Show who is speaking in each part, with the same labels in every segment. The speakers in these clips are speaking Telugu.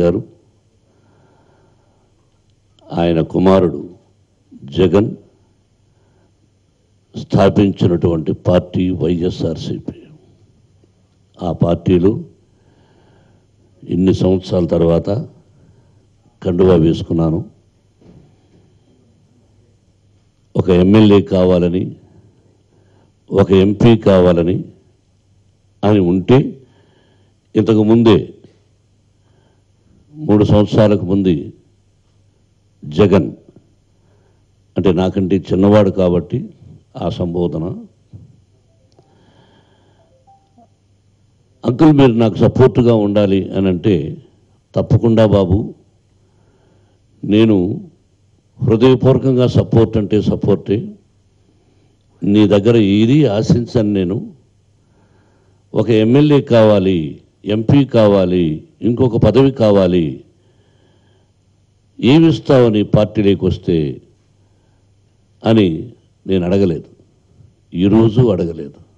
Speaker 1: గారు. ఆయన కుమారుడు జగన్ స్థాపించినటువంటి పార్టీ వైఎస్ఆర్సిపి. ఆ పార్టీలో ఇన్ని సంవత్సరాల తర్వాత కండువా వేసుకున్నాను. ఒక ఎమ్మెల్యే కావాలని ఒక ఎంపీ కావాలని అని ఉంటే ఇంతకు ముందే మూడు సంవత్సరాలకు ముందు జగన్ అంటే నాకంటే చిన్నవాడు కాబట్టి ఆ సంబోధన. అంకుల్ మీరు నాకు సపోర్టుగా ఉండాలి అని అంటే తప్పకుండా బాబు. నేను హృదయపూర్వకంగా సపోర్ట్ అంటే సపోర్టే. నీ దగ్గర ఏది ఆశించాను నేను. ఒక ఎమ్మెల్యే కావాలి ఎంపీ కావాలి ఇంకొక పదవి కావాలి. ఏమిస్తావని పార్టీలోకి వస్తే అని నేను అడగలేదు. ఈరోజు అడగలేదు.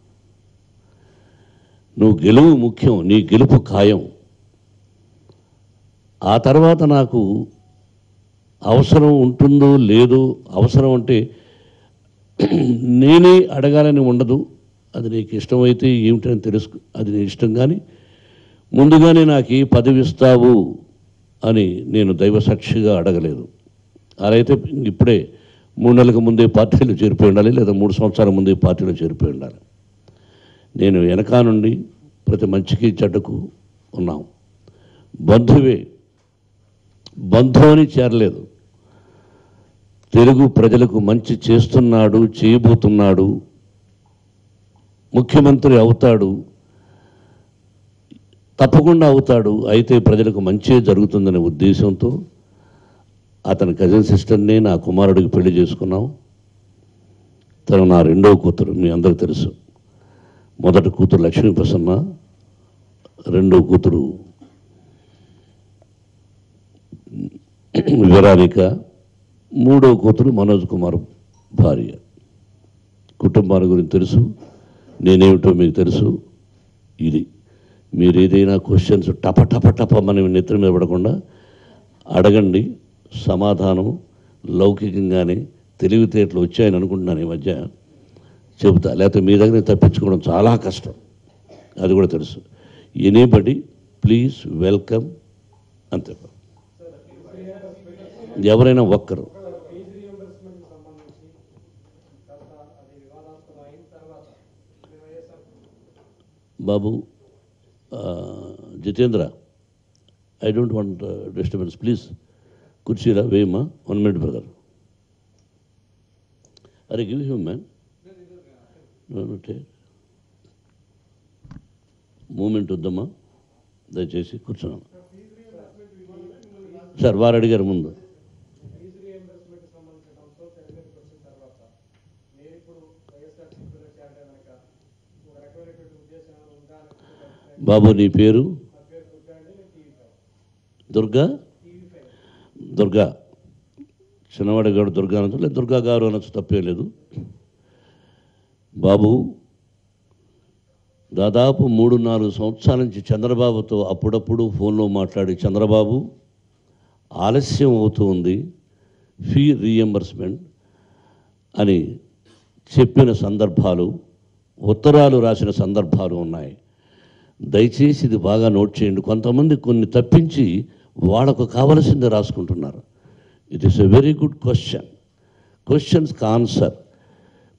Speaker 1: నువ్వు గెలువు ముఖ్యం నీ గెలుపు ఖాయం. ఆ తర్వాత నాకు అవసరం ఉంటుందో లేదో అవసరం అంటే నేనే అడగాలని ఉండదు. అది నీకు ఇష్టమైతే ఏమిటని తెలుసు అది నీ ఇష్టం కానీ ముందుగానే నాకు ఈ పదవి ఇస్తావు అని నేను దైవ సాక్షిగా అడగలేదు. అలాగైతే ఇప్పుడే మూడు నెలలకు ముందే పార్టీలో చేరిపోయి ఉండాలి లేదా మూడు సంవత్సరాల ముందే పార్టీలో చేరిపోయి ఉండాలి. నేను వెనకా నుండి ప్రతి మంచికి చెడ్డకు ఉన్నాం. బంధువే బంధు అని చేరలేదు. తెలుగు ప్రజలకు మంచి చేస్తున్నాడు చేయబోతున్నాడు ముఖ్యమంత్రి అవుతాడు తప్పకుండా అవుతాడు. అయితే ప్రజలకు మంచి జరుగుతుందనే ఉద్దేశంతో అతని కజిన్ సిస్టర్ని నా కుమారుడికి పెళ్ళి చేసుకున్నాం. తను నా రెండవ కూతురు మీ అందరికి తెలుసు. మొదటి కూతురు లక్ష్మీ ప్రసన్న రెండో కూతురు వివరాలిక మూడో కూతురు మనోజ్ కుమార్ భార్య. కుటుంబాల గురించి తెలుసు. నేనేమిటో మీకు తెలుసు. ఇది. మీరు ఏదైనా క్వశ్చన్స్ టప టప టప మనం నెత్తిన మీద పడకుండా అడగండి. సమాధానం లౌకికంగానే తెలివితేటలు వచ్చాయని అనుకుంటున్నాను ఈ మధ్య. చెబుతా లేకపోతే మీ దగ్గర తప్పించుకోవడం చాలా కష్టం. అది కూడా తెలుసు. ఎనీబడి ప్లీజ్ వెల్కమ్ అంతే. ఎవరైనా ఒక్కరు. బాబు Jitendra I don't want disturbance please కుర్చీరా వేయమ్మా. వన్ మినిట్ బ్రదర్ అరే గివ్ హ్యూమ్ మ్యాన్ మూమెంట్ వద్దమ్మా. దయచేసి కూర్చున్నాను సార్ వారు అడిగారు ముందు. బాబు నీ పేరు?
Speaker 2: దుర్గా?
Speaker 1: దుర్గా. చిన్నవాడి గారు దుర్గా అనొచ్చు లేదు దుర్గా గారు అనొచ్చు తప్పే లేదు. బాబు దాదాపు మూడు నాలుగు సంవత్సరాల నుంచి చంద్రబాబుతో అప్పుడప్పుడు ఫోన్లో మాట్లాడి చంద్రబాబు ఆలస్యం అవుతుంది ఫీ రీఎంబర్స్మెంట్ అని చెప్పిన సందర్భాలు ఉత్తరాలు రాసిన సందర్భాలు ఉన్నాయి. దయచేసి ఇది బాగా నోట్ చేయండి. కొంతమంది కొన్ని తప్పించి వాళ్ళకు కావలసింది రాసుకుంటున్నారు. It is a very good question questions answer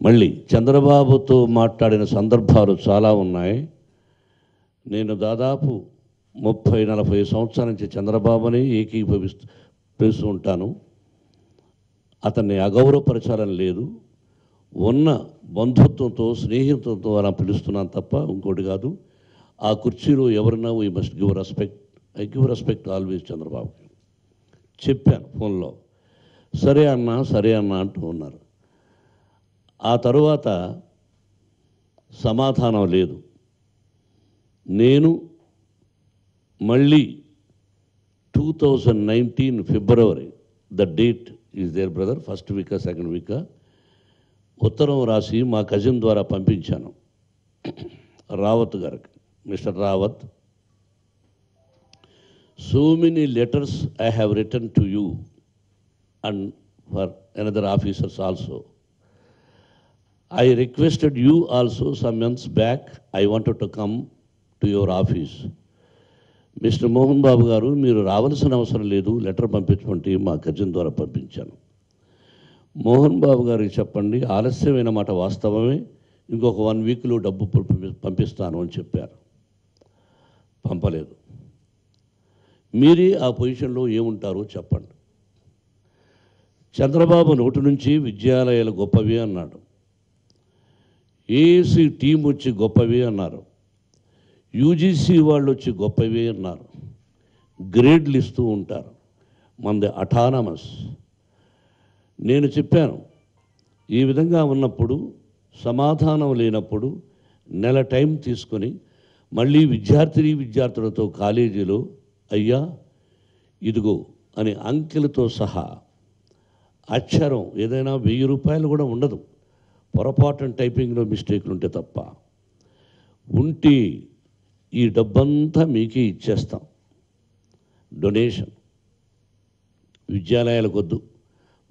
Speaker 1: మళ్ళీ చంద్రబాబుతో మాట్లాడిన సందర్భాలు చాలా ఉన్నాయి. నేను దాదాపు ముప్పై నలభై సంవత్సరాల నుంచి చంద్రబాబుని ఏకీభవిస్తూ పిలుస్తూ ఉంటాను. అతన్ని అగౌరవపరచాలని లేదు. ఉన్న బంధుత్వంతో స్నేహితులతో అలా పిలుస్తున్నాను తప్ప ఇంకోటి కాదు. ఆ కుర్చీలో ఎవరన్నా we must give respect I give respect always చంద్రబాబుకి చెప్పాను ఫోన్లో. సరే అన్నా సరే అన్నా అంటూ ఉన్నారు. ఆ తరువాత సమాధానం లేదు. నేను మళ్ళీ two thousand nineteen February the date is there brother first వీకా second వీకా ఉత్తరం రాసి మా కజిన్ ద్వారా పంపించాను. రావత్ గారికి. Mister Rawat so many letters I have return to you and for another officers also I requested you also some months back I want to come to your office mister Mohan Babu గారు మీరు రావాల్సిన అవసరం లేదు. లెటర్ పంపించమంటే మా కజిన్ ద్వారా పంపించాను. మోహన్ బాబు గారికి చెప్పండి ఆలస్యమైన మాట వాస్తవమే ఇంకొక వన్ వీక్లో డబ్బు పంపి- పంపిస్తాను అని చెప్పారు. పంపలేదు. మీరే ఆ పొజిషన్లో ఏముంటారో చెప్పండి. చంద్రబాబు నోటి నుంచి విద్యాలయాలు గొప్పవి అన్నాడు. ఏసీ టీం వచ్చి గొప్పవి అన్నారు. యూజీసీ వాళ్ళు వచ్చి గొప్పవి అన్నారు. గ్రేడ్లు ఇస్తూ ఉంటారు. మనది అటానమస్. నేను చెప్పాను ఈ విధంగా ఉన్నప్పుడు సమాధానం లేనప్పుడు నెల టైం తీసుకొని మళ్ళీ విద్యార్థిని విద్యార్థులతో కాలేజీలో అయ్యా ఇదిగో అని అంకెలతో సహా అక్షరం ఏదైనా వెయ్యి రూపాయలు కూడా ఉండదు. పొరపాటున టైపింగ్లో మిస్టేక్లు ఉంటే తప్ప. ఉంటే ఈ డబ్బంతా మీకే ఇచ్చేస్తాం. డొనేషన్. విద్యాలయాలకు వద్దు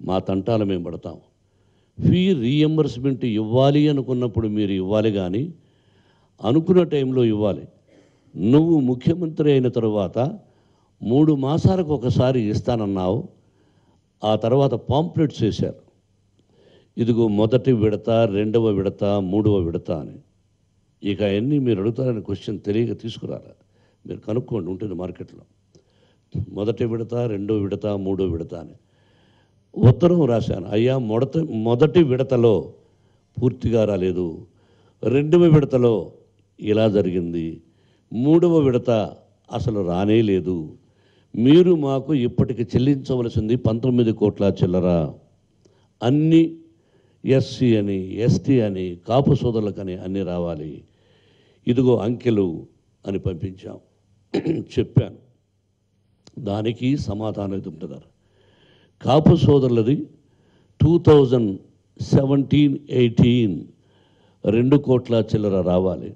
Speaker 1: మా తంటాలు మేము పడతాం. ఫీ రీఎంబర్స్మెంట్ ఇవ్వాలి అనుకున్నప్పుడు మీరు ఇవ్వాలి కానీ అనుకున్న టైంలో ఇవ్వాలి. నువ్వు ముఖ్యమంత్రి అయిన తరువాత మూడు మాసాలకు ఒకసారి ఇస్తానన్నావు. ఆ తర్వాత పాంప్లెట్స్ వేశారు. ఇదిగో మొదటి విడత రెండవ విడత మూడవ విడత అని. ఇక అవన్నీ మీరు అడుగుతారని క్వశ్చన్ తెలియక తీసుకురారా. మీరు కనుక్కోండి ఉంటుంది మార్కెట్లో. మొదటి విడత రెండో విడత మూడో విడత అని. ఉత్తరం రాశాను. అయ్యా మొదట మొదటి విడతలో పూర్తిగా రాలేదు. రెండవ విడతలో ఇలా జరిగింది. మూడవ విడత అసలు రానే లేదు. మీరు మాకు ఇప్పటికి చెల్లించవలసింది పంతొమ్మిది కోట్ల చిల్లర. అన్ని ఎస్సీ అని ఎస్టీ అని కాపు సోదరులకని అన్నీ రావాలి. ఇదిగో అంకెలు అని పంపించాం. చెప్పాను. దానికి సమాధానం ఎదుగుతున్నారు కాపు సోదరులది. టూ థౌజండ్ సెవెంటీన్ ఎయిటీన్ రెండు కోట్ల చిల్లర రావాలి.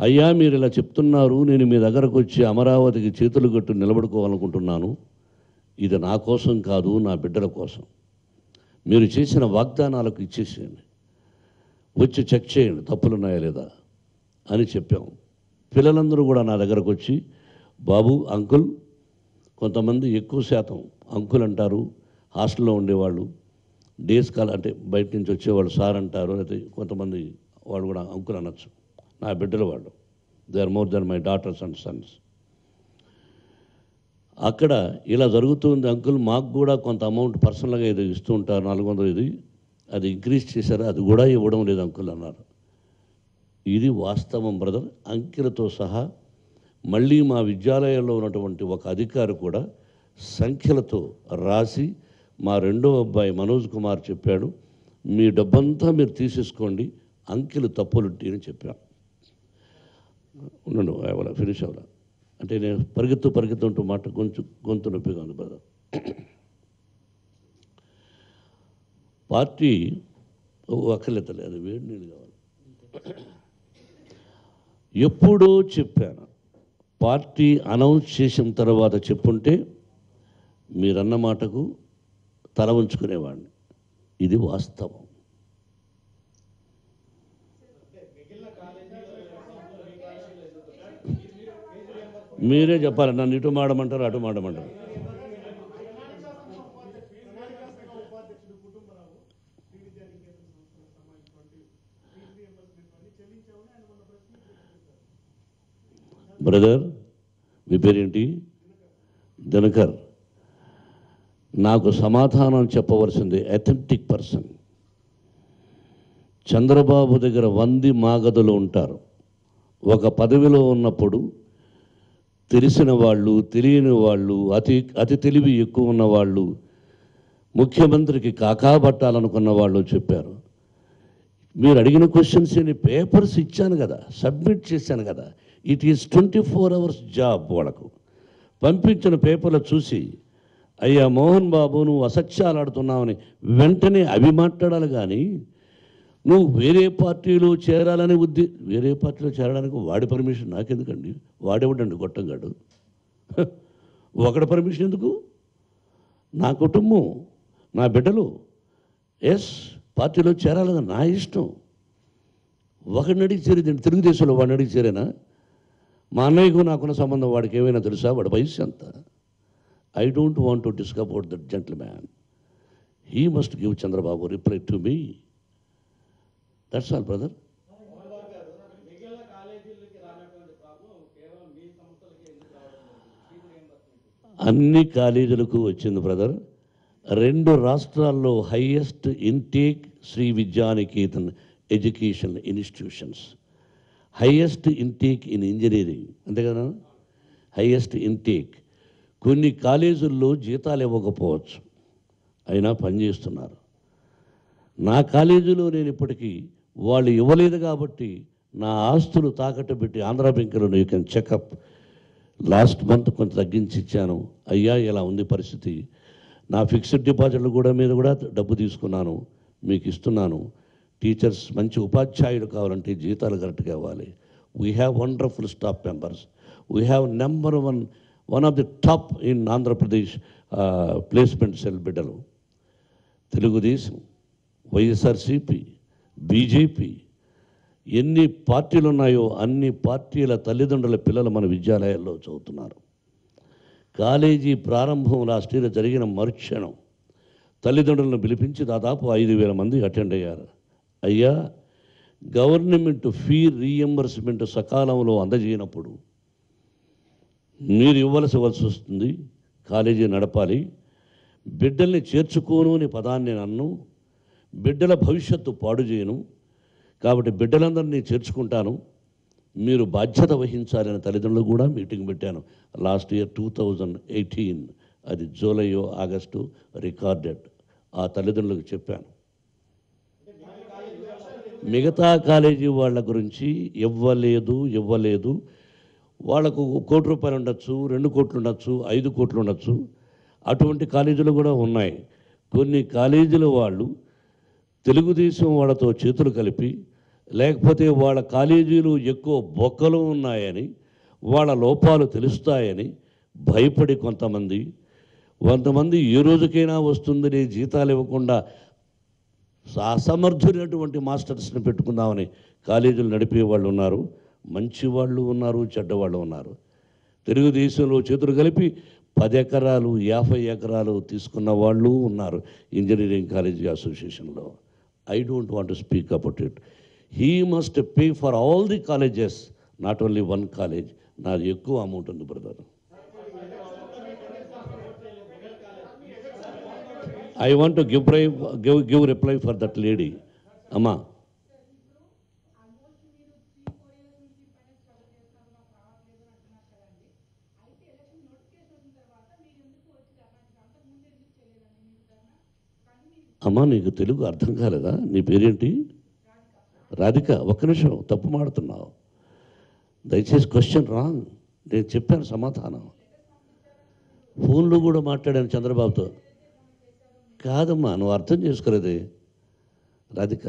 Speaker 1: అయ్యా మీరు ఇలా చెప్తున్నారు నేను మీ దగ్గరకు వచ్చి అమరావతికి చేతులు కట్టు నిలబడుకోవాలనుకుంటున్నాను. ఇది నా కోసం కాదు నా బిడ్డల కోసం. మీరు చేసిన వాగ్దానాలకు ఇచ్చేసేయండి. వచ్చి చెక్ చేయండి తప్పులున్నాయా లేదా అని చెప్పాం. పిల్లలందరూ కూడా నా దగ్గరకు వచ్చి బాబు అంకుల్ కొంతమంది ఎక్కువ శాతం అంకుల్ అంటారు హాస్టల్లో ఉండేవాళ్ళు డేస్ కాల్ అంటే బయట నుంచి వచ్చేవాళ్ళు సార్ అంటారు అయితే కొంతమంది వాళ్ళు కూడా అంకుల్ అనొచ్చు. నా బిడ్డలు వాళ్ళు. They are more than my daughters and sons అక్కడ ఇలా జరుగుతుంది అంకుల్ మాకు కూడా కొంత అమౌంట్ పర్సనల్గా ఇది ఇస్తూ ఉంటారు నాలుగు వందలు ఇది అది ఇంక్రీజ్ చేశారు అది కూడా ఇవ్వడం లేదు అంకుల్ అన్నారు. ఇది వాస్తవం బ్రదర్ అంకెలతో సహా మళ్ళీ మా విద్యాలయంలో ఉన్నటువంటి ఒక అధికారి కూడా సంఖ్యలతో రాసి మా రెండో అబ్బాయి మనోజ్ కుమార్ చెప్పాడు మీ డబ్బంతా మీరు తీసేసుకోండి అంకెలు తప్పులుంటి అని చెప్పాను ఉండండి అవలా ఫినిష్ అవ్వాల. అంటే నేను పరిగెత్తు పరిగెత్తుంటూ మాట గొంతు గొంతు నొప్పిగా ఉంది బ్రదర్ పార్టీ ఓ అక్కర్లేతలే అది వేడి నీళ్ళు కావాలి. ఎప్పుడో చెప్పాను. పార్టీ అనౌన్స్ చేసిన తర్వాత చెప్పుంటే మీరన్న మాటకు తల ఉంచుకునేవాడిని ఇది వాస్తవం. మీరే చెప్పాలి నన్ను ఇటు మాడమంటారు అటు మాడమంటారు. బ్రదర్ మీ పేరేంటి? దినకర్ నాకు సమాధానం చెప్పవలసింది అథెంటిక్ పర్సన్ చంద్రబాబు దగ్గర వంది మాగదులు ఉంటారు. ఒక పదవిలో ఉన్నప్పుడు తెలిసిన వాళ్ళు తెలియని వాళ్ళు అతి అతి తెలివి ఎక్కువ ఉన్న వాళ్ళు ముఖ్యమంత్రికి కాకాబట్టాలనుకున్న వాళ్ళు చెప్పారు. మీరు అడిగిన క్వశ్చన్స్ నేను పేపర్స్ ఇచ్చాను కదా సబ్మిట్ చేశాను కదా. It is twenty four hours job వాళ్ళకు. పంపించిన పేపర్లు చూసి అయ్యా మోహన్ బాబు నువ్వు అసత్యాలు ఆడుతున్నావని వెంటనే అవి మాట్లాడాలి కానీ నువ్వు వేరే పార్టీలో చేరాలనే ఉద్దే వేరే పార్టీలో చేరడానికి వాడి పర్మిషన్ నాకెందుకండి? వాడేవాడండి గొట్టంగాడు. ఒకటి పర్మిషన్ ఎందుకు? నా కుటుంబం నా బిడ్డలు ఎస్ పార్టీలో చేరాలని నా ఇష్టం. ఒకడిని అడిగి చేరేదండి తెలుగుదేశంలో వాడిని అడిగి చేరేనా? మా అన్నయ్యకు నాకున్న సంబంధం వాడికి ఏమైనా తెలుసా? వాడి వయసు ఎంత? I don't want to disc about that gentleman he must give Chandrababu reply to me that's all brother అన్ని కాలేజీలకు వచ్చింది బ్రదర్ రెండు రాష్ట్రాల్లో highest intake Shri Vidyanikethan education institutions. Highest intake in engineering. అంతే కదా? Highest intake. కొన్ని కాలేజీల్లో జీతాలు ఇవ్వకపోవచ్చు. అయినా పనిచేస్తున్నారు నా కాలేజీలో నేను ఇప్పటికీ వాళ్ళు ఇవ్వలేదు కాబట్టి నా ఆస్తులు తాకట్టు పెట్టి ఆంధ్ర బ్యాంకులో you can checkup last month కొంత తగ్గించి ఇచ్చాను. అయ్యా ఇలా ఉంది పరిస్థితి. నా ఫిక్స్డ్ డిపాజిట్లు కూడా మీద కూడా డబ్బు తీసుకున్నాను. మీకు ఇస్తున్నాను. టీచర్స్ మంచి ఉపాధ్యాయులు కావాలంటే జీతాలు కరెక్ట్గా ఇవ్వాలి we have wonderful staff members we have number one one of the top in Andhra Pradesh placement cell బిడ్డలు తెలుగుదేశం వైఎస్ఆర్సిపి బీజేపీ ఎన్ని పార్టీలు ఉన్నాయో అన్ని పార్టీల తల్లిదండ్రుల పిల్లలు మన విద్యాలయాల్లో చదువుతున్నారు. కాలేజీ ప్రారంభం లాస్ట్ ఇయర్ జరిగిన మరుక్షణం తల్లిదండ్రులను పిలిపించి దాదాపు ఐదు వేల మంది అటెండ్ అయ్యారు. అయ్యా గవర్నమెంట్ ఫీ రీఎంబర్స్మెంట్ సకాలంలో అందజేయనప్పుడు మీరు ఇవ్వాల్సి వలసి వస్తుంది కాలేజీ నడపాలి బిడ్డల్ని చేర్చుకోను అనే పదాన్ని నన్ను బిడ్డల భవిష్యత్తు పాడు చేయను కాబట్టి బిడ్డలందరినీ చేర్చుకుంటాను మీరు బాధ్యత వహించాలని తల్లిదండ్రులు కూడా మీటింగ్ పెట్టాను. Last year two thousand eighteen అది జూలైయో ఆగస్టు రికార్డెడ్ ఆ తల్లిదండ్రులకు చెప్పాను. మిగతా కాలేజీ వాళ్ళ గురించి ఇవ్వలేదు ఇవ్వలేదు. వాళ్ళకు కోటి రూపాయలు ఉండొచ్చు రెండు కోట్లు ఉండొచ్చు ఐదు కోట్లు ఉండొచ్చు. అటువంటి కాలేజీలు కూడా ఉన్నాయి. కొన్ని కాలేజీల వాళ్ళు తెలుగుదేశం వాళ్ళతో చేతులు కలిపి లేకపోతే వాళ్ళ కాలేజీలు ఎక్కువ బొక్కలు ఉన్నాయని వాళ్ళ లోపాలు తెలుస్తాయని భయపడి కొంతమంది. కొంతమంది ఏ రోజుకైనా వస్తుందని జీతాలు ఇవ్వకుండా అసమర్థులైనటువంటి మాస్టర్స్ని పెట్టుకుందామని కాలేజీలు నడిపే వాళ్ళు ఉన్నారు మంచి వాళ్ళు ఉన్నారు చెడ్డవాళ్ళు ఉన్నారు. తెలుగుదేశంలో చేతులు కలిపి పది ఎకరాలు యాభై ఎకరాలు తీసుకున్న వాళ్ళు ఉన్నారు ఇంజనీరింగ్ కాలేజీ అసోసియేషన్లో. I don't want to speak about it he must pay for all the colleges not only one college నాది ఎక్కువ అమౌంట్ ఉంది brother I want give re give give reply for that lady అమ్మా అమ్మా నీకు తెలుగు అర్థం కాలేదా? నీ పేరేంటి? రాధిక. ఒక్క నిమిషం తప్పు మాడుతున్నావు. దయచేసి క్వశ్చన్ రాంగ్ నేను చెప్పాను సమాధానం. ఫోన్లో కూడా మాట్లాడాను చంద్రబాబుతో. కాదమ్మా నువ్వు అర్థం చేసుకోలేదు. రాధిక